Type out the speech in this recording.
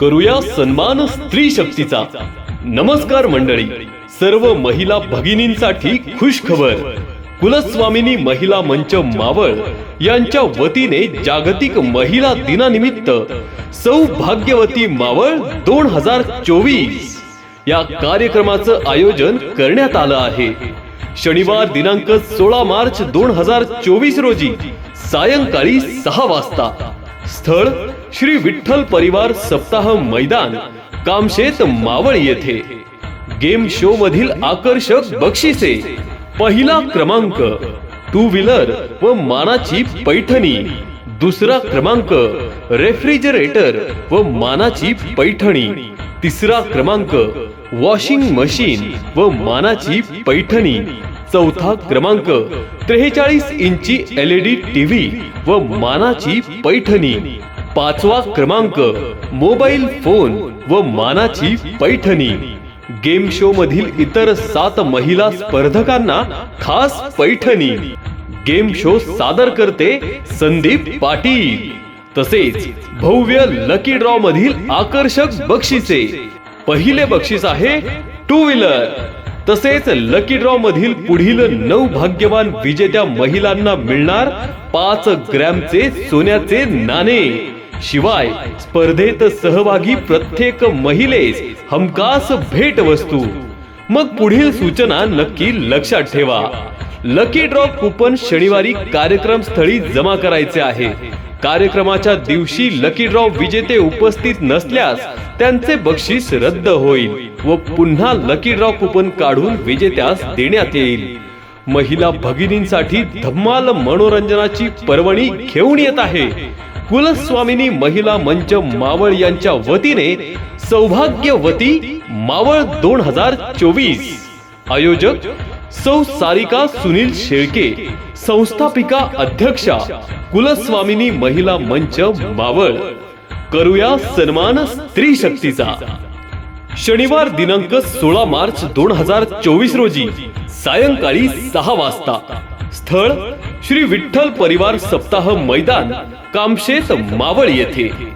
करूया सन्मान स्त्री शक्तीचा. नमस्कार मंडळी. सर्व महिला भगिनींसाठी खुश खबर कुलस्वामिनी महिला मंच मावळ यांच्या वतीने जागतिक महिला दिनानिमित्त सौभाग्यवती मावळ दोन हजार चोवीस या कार्यक्रमाचं आयोजन करण्यात आलं आहे. शनिवार दिनांक सोळा मार्च दोन हजार चोवीस रोजी सायंकाळी सहा वाजता. स्थळ श्री विठ्ठल परिवार सप्ताह मैदान कामशेत मावळ येथे. गेम शो मधील आकर्षक बक्षिसे. पहिला क्रमांक टू व्हीलर व मानाची पैठणी. दुसरा क्रमांक रेफ्रिजरेटर व मानाची पैठणी. तिसरा क्रमांक वॉशिंग मशीन व मानाची पैठणी. चौथा क्रमांक त्रेचाळीस इंची एलईडी टीव्ही व मानाची पैठणी. पाचवा क्रमांक मोबाईल फोन व मानाची पैठणी. गेम शो मधील इतर सात महिला स्पर्धकांना खास पैठणी. गेम शो सादर करते संदीप पाटील. तसेच भव्य लकी ड्रॉ मधील आकर्षक बक्षिसे. पहिले बक्षीस आहे टू व्हीलर तसेच लकी ड्रॉ मधील पुढील नऊ भाग्यवान विजेत्या महिलांना मिळणार पाच ग्रॅमचे सोन्याचे नाणे. शिवाय स्पर्धेत सहभागी प्रत्येक महिलेस हमखास भेट वस्तू मग पुढील सूचना नक्की लक्षात ठेवा. लकी ड्रॉ कुपन शनिवारी कार्यक्रम स्थळी जमा करायचे आहे. कार्यक्रमाच्या दिवशी लकी ड्रॉ विजेते उपस्थित नसल्यास त्यांचे बक्षीस रद्द होईल व पुन्हा लकी ड्रॉ कुपन काढून विजेत्यास देण्यात येईल. महिला भगिनींसाठी धम्माल मनोरंजनाची पर्वणी घेऊन येत आहे. कुलस्वामिनी महिला मंच मावळ यांच्या वतीने सौभाग्यवती मावळ दोन हजार चोवीस. आयोजक सौ सारिका सुनील शेळके संस्थापिका अध्यक्षा कुलस्वामिनी महिला मंच मावळ. करूया सन्मान स्त्री शक्तीचा. शनिवार दिनांक सोळा मार्च दोन हजार चोवीस रोजी सायंकाळी सहा वाजता. स्थळ श्री विठ्ठल परिवार सप्ताह मैदान कामशेत मावळ येथे.